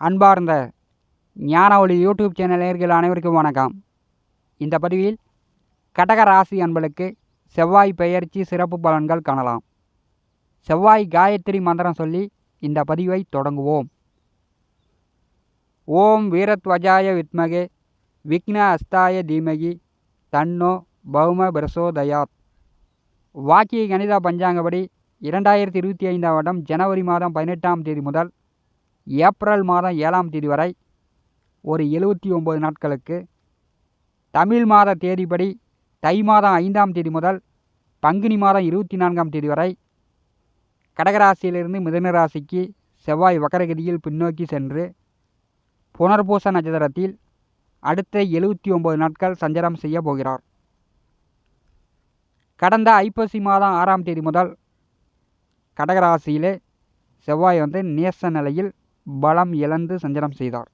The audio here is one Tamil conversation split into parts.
அன்பார்ந்த ஞானவழி யூடியூப் சேனல் நேர்கள் அனைவருக்கும் வணக்கம். இந்த பதிவில் கடக ராசி அன்பளுக்கு செவ்வாய் பெயர்ச்சி சிறப்பு பலன்கள் காணலாம். செவ்வாய் காயத்ரி மந்திரம் சொல்லி இந்த பதிவை தொடங்குவோம். ஓம் வீரத்வஜாய வித்மகே விக்ன அஸ்தாய தீமகி தன்னோ பௌம பிரசோதயாத் வாக்கிய கணித பஞ்சாங்கப்படி இரண்டாயிரத்தி இருபத்தி ஐந்தாம் வருடம் ஜனவரி மாதம் பதினெட்டாம் தேதி முதல் ஏப்ரல் மாதம் ஏழாம் தேதி வரை ஒரு எழுபத்தி ஒம்பது நாட்களுக்கு தமிழ் மாத தேதிப்படி தை மாதம் ஐந்தாம் தேதி முதல் பங்குனி மாதம் இருபத்தி நான்காம் தேதி வரை கடகராசியிலிருந்து மிதன ராசிக்கு செவ்வாய் வக்கரகதியில் பின்னோக்கி சென்று புனர்பூச நட்சத்திரத்தில் அடுத்த எழுபத்தி ஒம்பது நாட்கள் சஞ்சாரம் செய்ய போகிறார். கடந்த ஐப்பசி மாதம் ஆறாம் தேதி முதல் கடகராசியிலே செவ்வாய் வந்து நேச நிலையில் பலம் இழந்து சஞ்சனம் செய்தார்.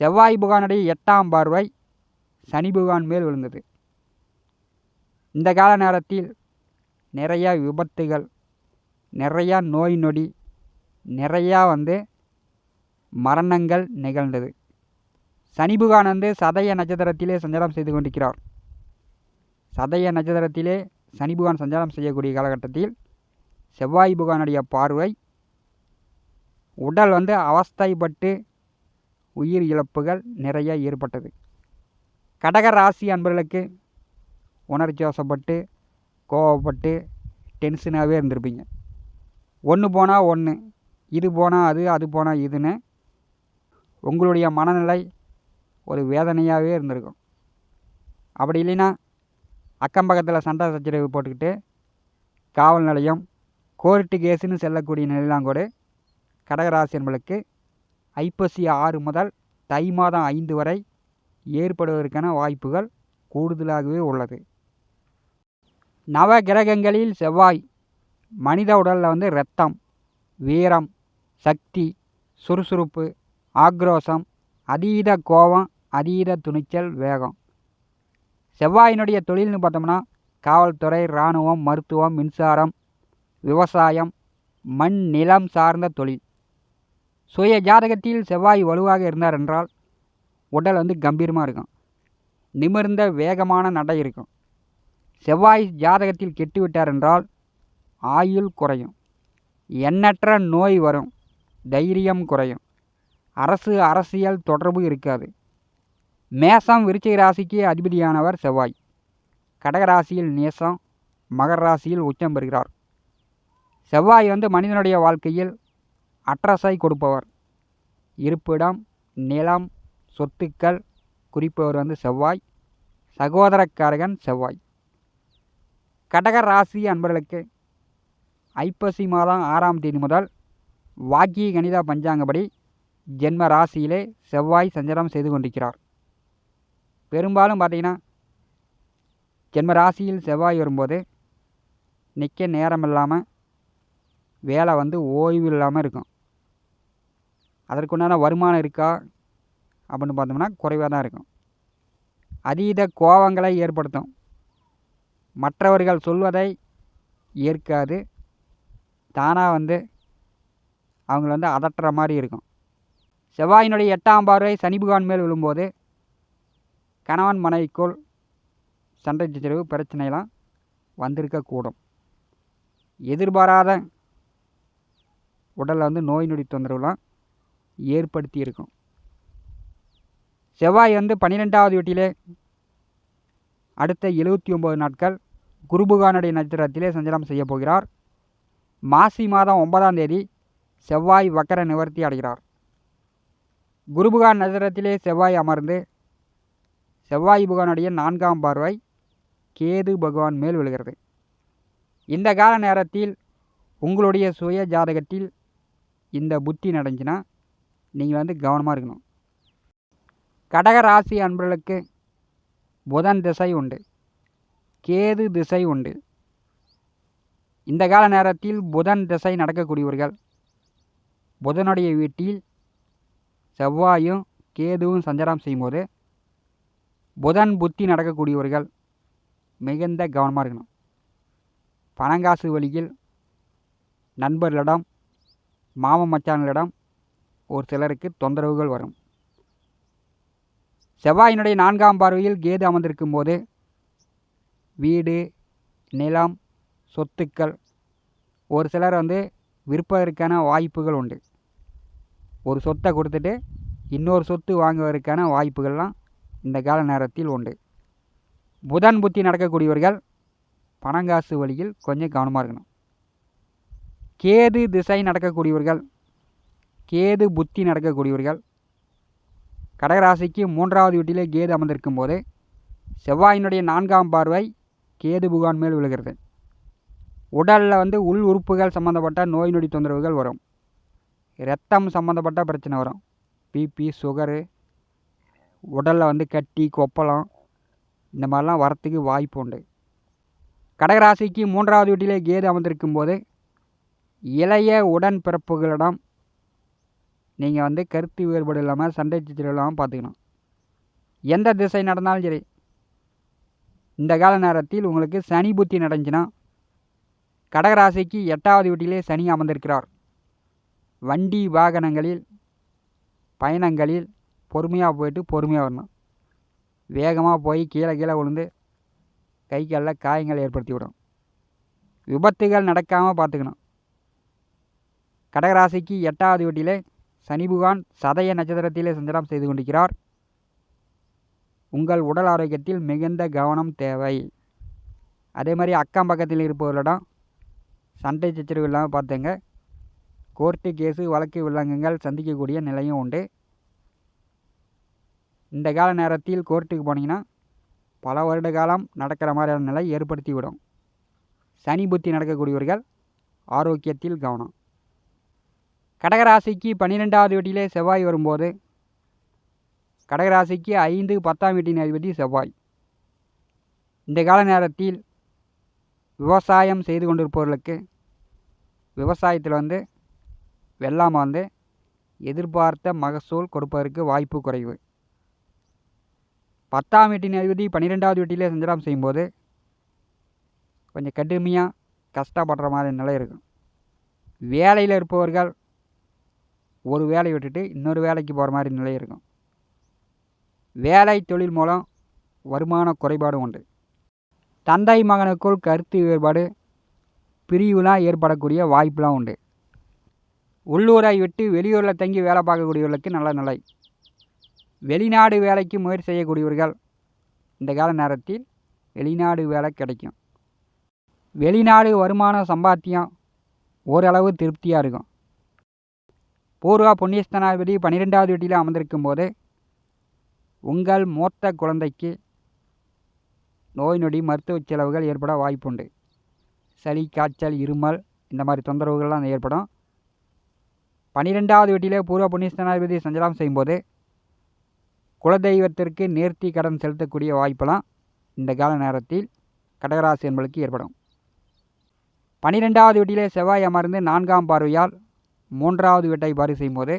செவ்வாய் புகானுடைய எட்டாம் பார்வை சனி புகான் மேல் விழுந்தது. இந்த கால நேரத்தில் நிறையா விபத்துகள் நிறையா நோய் நொடி நிறையா வந்து மரணங்கள் நிகழ்ந்தது. சனி புகான் வந்து சதய நட்சத்திரத்திலே சஞ்சாரம் செய்து கொண்டிருக்கிறார். சதய நட்சத்திரத்திலே சனி புகான் சஞ்சாரம் செய்யக்கூடிய காலகட்டத்தில் செவ்வாய் புகானுடைய பார்வை உடல் வந்து அவஸ்தைப்பட்டு உயிர் இழப்புகள் நிறைய ஏற்பட்டது. கடக ராசி அன்பர்களுக்கு உணர்ச்சி வசப்பட்டு கோவப்பட்டு டென்ஷனாகவே இருந்திருப்பீங்க. ஒன்று போனால் ஒன்று இது போனால் அது அது போனால் இதுன்னு உங்களுடைய மனநிலை ஒரு வேதனையாகவே இருந்திருக்கும். அப்படி இல்லைன்னா அக்கம் பக்கத்தில் சண்டை சச்சரவு போட்டுக்கிட்டு காவல் நிலையம் கோர்ட்டு கேஸுன்னு செல்லக்கூடிய நிலையெல்லாம் கூட கடகராசி என்பளுக்கு ஐப்பசி ஆறு முதல் தை மாதம் ஐந்து வரை ஏற்படுவதற்கான வாய்ப்புகள் கூடுதலாகவே உள்ளது. நவ கிரகங்களில் செவ்வாய் மனித உடலில் வந்து இரத்தம் வீரம் சக்தி சுறுசுறுப்பு ஆக்ரோஷம் அதீத கோபம் அதீத துணிச்சல் வேகம். செவ்வாயினுடைய தொழில்னு பார்த்தோம்னா காவல்துறை இராணுவம் மருத்துவம் மின்சாரம் விவசாயம் மண் நிலம் சார்ந்த தொழில். சுய ஜாதகத்தில் செவ்வாய் வலுவாக இருந்தார் என்றால் உடல் வந்து கம்பீரமாக இருக்கும். நிமிர்ந்த வேகமான நடை இருக்கும். செவ்வாய் ஜாதகத்தில் கெட்டுவிட்டார் என்றால் ஆயுள் குறையும். எண்ணற்ற நோய் வரும். தைரியம் குறையும். அரசு அரசியல் தொடர்பு இருக்காது. மேசம் விருச்சிக ராசிக்கு அதிபதியானவர் செவ்வாய். கடகராசியில் நேசம் மகர ராசியில் உச்சம் பெறுகிறார். செவ்வாய் வந்து மனிதனுடைய வாழ்க்கையில் அட்ரஸை கொடுப்பவர். இருப்பிடம் நிலம் சொத்துக்கள் குறிப்பவர் வந்து செவ்வாய் சகோதரக்காரகன் செவ்வாய். கடக ராசி அன்பர்களுக்கு ஐப்பசி மாதம் ஆறாம் தேதி முதல் வாக்கிய கணித பஞ்சாங்கப்படி ஜென்ம ராசியிலே செவ்வாய் சஞ்சாரம் செய்து கொண்டிருக்கிறார். பெரும்பாலும் பார்த்திங்கன்னா ஜென்ம ராசியில் செவ்வாய் வரும்போது நிற்க நேரம் இல்லாமல் வேலை வந்து ஓய்வு இல்லாமல் இருக்கும். அதற்குண்டான வருமானம் இருக்கா? அப்படின்னு பார்த்தோம்னா குறைவாக தான் இருக்கும். அதீத கோபங்களை ஏற்படுத்தும். மற்றவர்கள் சொல்வதை ஏற்காது. தானாக வந்து அவங்கள வந்து அதட்டுற மாதிரி இருக்கும். செவ்வாயினுடைய எட்டாம் பார்வை சனி புகான் மேல் விழும்போது கணவன் மனைவிக்குள் சண்டை சச்சரவு பிரச்சனைலாம் வந்திருக்கக்கூடும். எதிர்பாராத உடலில் வந்து நோய் நொடி தொந்தரவுலாம் ஏற்படுத்தி இருக்கும் செவ்வாய் வந்து பன்னிரெண்டாவது வீட்டிலே அடுத்த எழுபத்தி ஒம்பது நாட்கள் குருபுகானுடைய நட்சத்திரத்திலே சஞ்சாரம் செய்ய போகிறார். மாசி மாதம் ஒன்பதாம் தேதி செவ்வாய் வக்கர நிவர்த்தி அடைகிறார். குருபுகான் நட்சத்திரத்திலே செவ்வாய் அமர்ந்து செவ்வாய் புகானுடைய நான்காம் பார்வை கேது பகவான் மேல் விழுகிறது. இந்த கால நேரத்தில் உங்களுடைய சுய ஜாதகத்தில் இந்த புத்தி நடந்துச்சுன்னா நீங்கள் வந்து கவனமாக இருக்கணும். கடக ராசி அன்பர்களுக்கு புதன் திசை உண்டு. கேது திசை உண்டு. இந்த கால நேரத்தில் புதன் திசை நடக்கக்கூடியவர்கள் புதனுடைய வீட்டில் செவ்வாயும் கேதுவும் சஞ்சாரம் செய்யும்போது புதன் புத்தி நடக்கக்கூடியவர்கள் மிகுந்த கவனமாக இருக்கணும். பணங்காசு வழியில் நண்பர்களிடம் மாமன் மச்சான்களிடம் ஒரு சிலருக்கு தொந்தரவுகள் வரும். செவ்வாயினுடைய நான்காம் பார்வையில் கேது அமர்ந்திருக்கும் போது வீடு நிலம் சொத்துக்கள் ஒரு சிலர் வந்து விற்பதற்கான வாய்ப்புகள் உண்டு. ஒரு சொத்தை கொடுத்துட்டு இன்னொரு சொத்து வாங்குவதற்கான வாய்ப்புகள்லாம் இந்த கால நேரத்தில் உண்டு. புதன் புத்தி நடக்கக்கூடியவர்கள் பணங்காசு வழியில் கொஞ்சம் கவனமாக இருக்கணும். கேது திசை நடக்கக்கூடியவர்கள் கேது புத்தி நடக்கக்கூடியவர்கள். கடகராசிக்கு மூன்றாவது வீட்டிலே கேது அமர்ந்திருக்கும் போது செவ்வாயினுடைய நான்காம் பார்வை கேது புகான் மேல் விழுகிறது. உடலில் வந்து உள் உறுப்புகள் சம்மந்தப்பட்ட நோய் நொடி தொந்தரவுகள் வரும். இரத்தம் சம்மந்தப்பட்ட பிரச்சனை வரும். பிபி சுகரு உடலில் வந்து கட்டி கொப்பளம் இந்த மாதிரிலாம் வரத்துக்கு வாய்ப்பு உண்டு. கடகராசிக்கு மூன்றாவது வீட்டிலே கேது அமர்ந்திருக்கும் போது இளைய உடன்பிறப்புகளிடம் நீங்கள் வந்து கருத்து வேறுபாடு இல்லாமல் சண்டை சச்சரவு இல்லாமல் பார்த்துக்கணும் எந்த திசை நடந்தாலும் சரி இந்த கால நேரத்தில் உங்களுக்கு சனி புத்தி நடந்துச்சுன்னா கடகராசிக்கு எட்டாவது வீட்டிலே சனி அமர்ந்திருக்கிறார். வண்டி வாகனங்களில் பயணங்களில் பொறுமையாக போயிட்டு பொறுமையாக வரணும். வேகமாக போய் கீழே கீழே விழுந்து கை காலில் காயங்கள் ஏற்படுத்தி விடும் விபத்துகள் நடக்காமல் பார்த்துக்கணும் கடகராசிக்கு எட்டாவது வீட்டிலே சனி புகான் சதய நட்சத்திரத்திலே சஞ்சாரம் செய்து கொண்டிருக்கிறார். உங்கள் உடல் ஆரோக்கியத்தில் மிகுந்த கவனம் தேவை. அதே மாதிரி அக்கம் பக்கத்தில் இருப்பவர்களிடம் சண்டை சச்சரவு இல்லாமல் பார்த்துங்க. கோர்ட்டு கேஸு வழக்கு விலங்குகள் சந்திக்கக்கூடிய நிலையும் உண்டு. இந்த கால நேரத்தில் கோர்ட்டுக்கு போனீங்கன்னா பல வருட காலம் நடக்கிற மாதிரியான நிலை ஏற்படுத்தி விடும் சனி புத்தி நடக்கக்கூடியவர்கள் ஆரோக்கியத்தில் கவனம். கடகராசிக்கு பன்னிரெண்டாவது வீட்டிலே செவ்வாய் வரும்போது கடகராசிக்கு ஐந்து பத்தாம் வீட்டின் அதிபதி செவ்வாய். இந்த கால நேரத்தில் விவசாயம் செய்து கொண்டிருப்பவர்களுக்கு விவசாயத்தில் வந்து வெள்ளாமல் வந்து எதிர்பார்த்த மகசூல் கொடுப்பதற்கு வாய்ப்பு குறைவு. பத்தாம் வீட்டின் அதிபதி பன்னிரெண்டாவது வீட்டிலே சஞ்சலம் செய்யும்போது கொஞ்சம் கடுமையாக கஷ்டப்படுற மாதிரி நிலை இருக்கும். வேலையில் இருப்பவர்கள் ஒரு வேலையை விட்டுட்டு இன்னொரு வேலைக்கு போகிற மாதிரி நிலை இருக்கும். வேலை தொழில் மூலம் வருமான குறைபாடு உண்டு. தந்தை மகனுக்குள் கருத்து வேறுபாடு பிரிவுலாம் ஏற்படக்கூடிய வாய்ப்புலாம் உண்டு. உள்ளூரை விட்டு வெளியூரில் தங்கி வேலை பார்க்கக்கூடியவர்களுக்கு நல்ல நிலை. வெளிநாடு வேலைக்கு முயற்சி செய்யக்கூடியவர்கள் இந்த கால நேரத்தில் வெளிநாடு வேலை கிடைக்கும். வெளிநாடு வருமான சம்பாத்தியம் ஓரளவு திருப்தியாக இருக்கும். பூர்வ புண்ணியஸ்தனாதிபதி பன்னிரெண்டாவது வீட்டில் அமர்ந்திருக்கும் போது உங்கள் மூத்த குழந்தைக்கு நோய் நொடி மருத்துவ செலவுகள் ஏற்பட வாய்ப்புண்டு. சளி காய்ச்சல் இருமல் இந்த மாதிரி தொந்தரவுகள்லாம் ஏற்படும். பன்னிரெண்டாவது வீட்டிலே பூர்வ புண்ணியஸ்தனாதிபதி சஞ்சலம் செய்யும்போது குலதெய்வத்திற்கு நேர்த்தி கடன் செலுத்தக்கூடிய வாய்ப்பெல்லாம் இந்த கால நேரத்தில் கடகராசி என்பதற்கு ஏற்படும். பன்னிரெண்டாவது வீட்டிலே செவ்வாய் அமர்ந்து நான்காம் பார்வையால் மூன்றாவது வீட்டை பாரி செய்யும்போது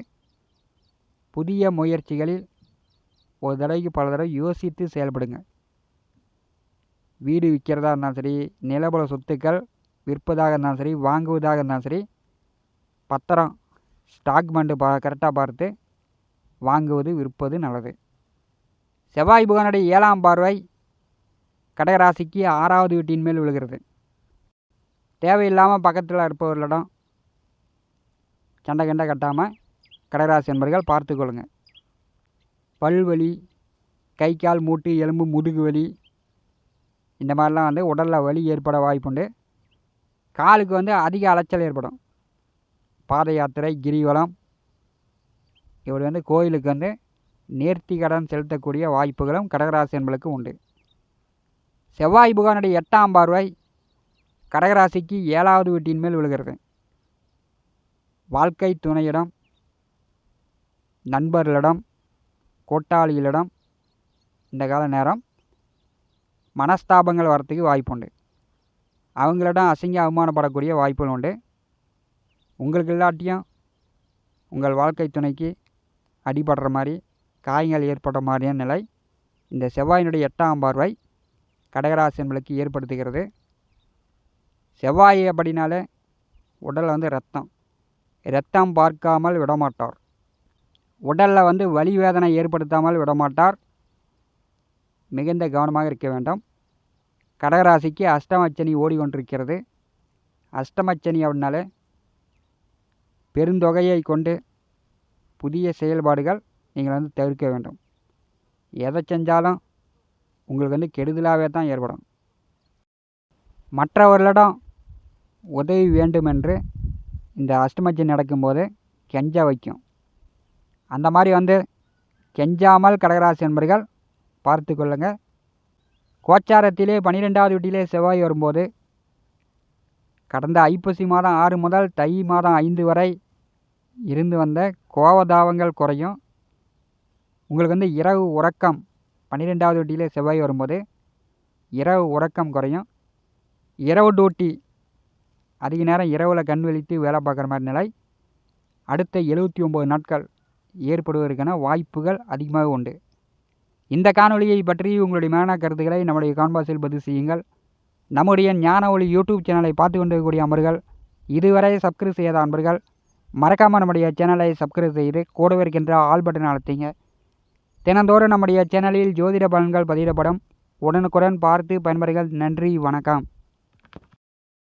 புதிய முயற்சிகளில் ஒரு தடவைக்கு பல தடவை யோசித்து செயல்படுங்க. வீடு விற்கிறதா இருந்தாலும் சரி நிலபல சொத்துக்கள் விற்பதாக இருந்தாலும் சரி வாங்குவதாக இருந்தாலும் சரி பத்திரம் ஸ்டாக்மெண்ட்டு பா கரெக்டாக பார்த்து வாங்குவது விற்பது நல்லது. செவ்வாய் புகனுடைய ஏழாம் பார்வை கடகராசிக்கு ஆறாவது வீட்டின் மேல் விழுகிறது. தேவையில்லாமல் பக்கத்தில் இருப்பவர்களிடம் சண்டை கண்டை கட்டாமல் கடகராசி என்பர்கள் பார்த்துக்கொள்ளுங்க பல்வலி கை கால் மூட்டு எலும்பு முதுகு வலி இந்த மாதிரிலாம் வந்து உடலில் வலி ஏற்பட வாய்ப்புண்டு காலுக்கு வந்து அதிக அலைச்சல் ஏற்படும். பாத யாத்திரை கிரிவலம் இப்படி வந்து கோயிலுக்கு வந்து நேர்த்தி கடன் செலுத்தக்கூடிய வாய்ப்புகளும் கடகராசி என்பளுக்கு உண்டு. செவ்வாய் புகானுடைய எட்டாம் பார்வை கடகராசிக்கு ஏழாவது வீட்டின் மேல் விழுகிறது. வாழ்க்கை துணையிடம் நண்பர்களிடம் கூட்டாளிகளிடம் இந்த கால நேரம் மனஸ்தாபங்கள் வரத்துக்கு வாய்ப்புண்டு அவங்களிடம் அசிங்க அவமானப்படக்கூடிய வாய்ப்புகள் உண்டு. உங்களுக்கு இல்லாட்டியும் உங்கள் வாழ்க்கை துணைக்கு அடிபடுற மாதிரி காயங்கள் ஏற்படுற மாதிரியான நிலை இந்த செவ்வாயினுடைய எட்டாம் பார்வை கடகராசி என்பளுக்கு ஏற்படுத்துகிறது. செவ்வாய் அப்படின்னாலே உடலில் வந்து ரத்தம். ரத்தம் பார்க்காமல் விடமாட்டார். உடலில் வந்து வலி வேதனை ஏற்படுத்தாமல் விடமாட்டார். மிகுந்த கவனமாக இருக்க வேண்டும். கடகராசிக்கு அஷ்டமச்சனி ஓடிக்கொண்டிருக்கிறது. அஷ்டமச்சனி அப்படின்னாலே பெருந்தொகையை கொண்டு புதிய செயல்பாடுகள் நீங்கள் வந்து தவிர்க்க வேண்டும். எதை செஞ்சாலும் உங்களுக்கு வந்து கெடுதலாகவே தான் ஏற்படும். மற்றவர்களிடம் உதவி வேண்டுமென்று இந்த அஷ்டமச்சனி நடக்கும்போது கெஞ்ச வைக்கும். அந்த மாதிரி வந்து கெஞ்சாமல் கடகராசி என்பர்கள் பார்த்து கொள்ளுங்கள் கோச்சாரத்திலே பன்னிரெண்டாவது வீட்டிலே செவ்வாய் வரும்போது கடந்த ஐப்பசி மாதம் ஆறு முதல் தை மாதம் ஐந்து வரை இருந்து வந்த கோவதாவங்கள் குறையும். உங்களுக்கு வந்து இரவு உறக்கம் பன்னிரெண்டாவது வீட்டிலே செவ்வாய் வரும்போது இரவு உறக்கம் குறையும். இரவு டூட்டி அதிக நேரம் இரவில் கண் விழித்து வேலை பார்க்குற மாதிரி நிலை. அடுத்த எழுபத்தி ஒம்பது நாட்கள் ஏற்படுவதற்கான வாய்ப்புகள் அதிகமாக உண்டு. இந்த காணொலியை பற்றி உங்களுடைய மேனா கருத்துக்களை நம்முடைய கான்பாஸில் பதிவு செய்யுங்கள். நம்முடைய ஞான ஒளி யூடியூப் சேனலை பார்த்து கொண்டிருக்கக்கூடிய அன்பர்கள் இதுவரை சப்ஸ்கிரைப் செய்யாத அன்பர்கள் மறக்காமல் நம்முடைய சேனலை சப்ஸ்கிரைப் செய்து கூடவே இருக்கின்ற ஆல் பட்டன் அழுத்திங்க. தினந்தோறும் நம்முடைய சேனலில் ஜோதிட பலன்கள் பதிவிடப்படும். உடனுக்குடன் பார்த்து பயன்பெறுங்கள். நன்றி வணக்கம்.